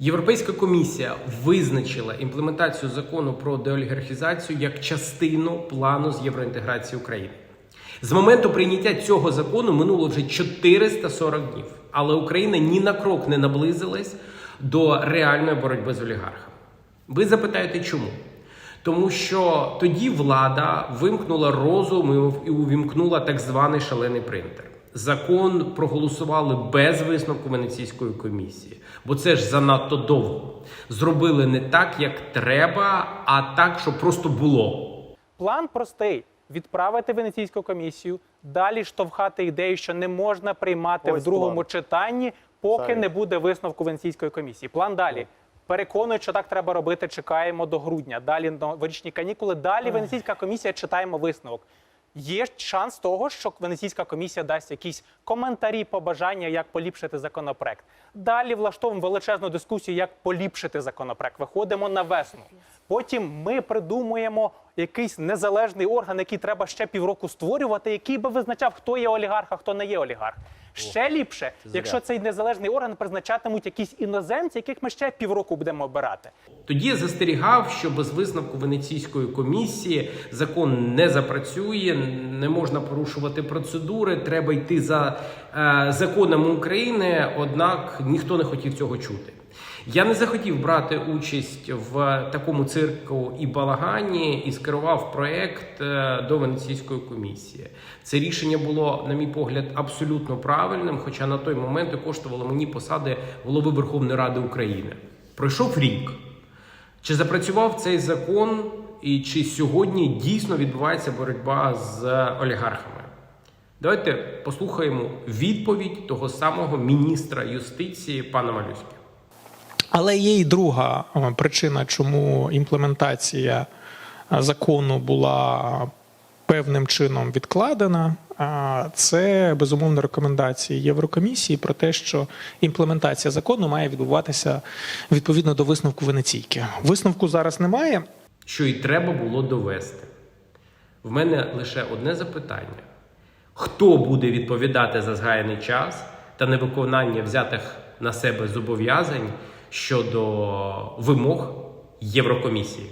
Європейська комісія визначила імплементацію закону про деолігархізацію як частину плану з євроінтеграції України. З моменту прийняття цього закону минуло вже 440 днів, але Україна ні на крок не наблизилась до реальної боротьби з олігархами. Ви запитаєте, чому? Тому що тоді влада вимкнула розум і увімкнула так званий шалений принтер. Закон проголосували без висновку Венеційської комісії, бо це ж занадто довго. Зробили не так, як треба, а так, щоб просто було. План простий: відправити Венеційську комісію, далі штовхати ідею, що не можна приймати Ось в другому план. читанні, поки Саві. не буде висновку Венеційської комісії. План далі. Переконують, що так треба робити. Чекаємо до грудня. Далі новорічні канікули. Далі Венеційська комісія читаємо висновок. Є шанс того, що Венеційська комісія дасть якісь коментарі, побажання, як поліпшити законопроект. Далі влаштовуємо величезну дискусію, як поліпшити законопроект. Виходимо на весну. Потім ми придумуємо якийсь незалежний орган, який треба ще півроку створювати, який би визначав, хто є олігарх, а хто не є олігарх. Ще ліпше, якщо цей незалежний орган призначатимуть якісь іноземці, яких ми ще півроку будемо обирати. Тоді я застерігав, що без висновку Венеційської комісії закон не запрацює, не можна порушувати процедури, треба йти за законами України. Однак ніхто не хотів цього чути. Я не захотів брати участь в такому цирку і балагані і скерував проект е, до Венеційської комісії. Це рішення було, на мій погляд, абсолютно правильним, хоча на той момент і коштувало мені посади голови Верховної Ради України. Пройшов рік. Чи запрацював цей закон, і чи сьогодні дійсно відбувається боротьба з олігархами? Давайте послухаємо відповідь того самого міністра юстиції пана Малюськи. Але є і друга е, причина, чому імплементація е, закону була певним чином відкладена. Це безумовно рекомендації Єврокомісії про те, що імплементація закону має відбуватися відповідно до висновку Венеційки. Висновку зараз немає. що й треба було довести. В мене лише одне запитання: хто буде відповідати за згаяний час та невиконання взятих на себе зобов'язань щодо вимог Єврокомісії?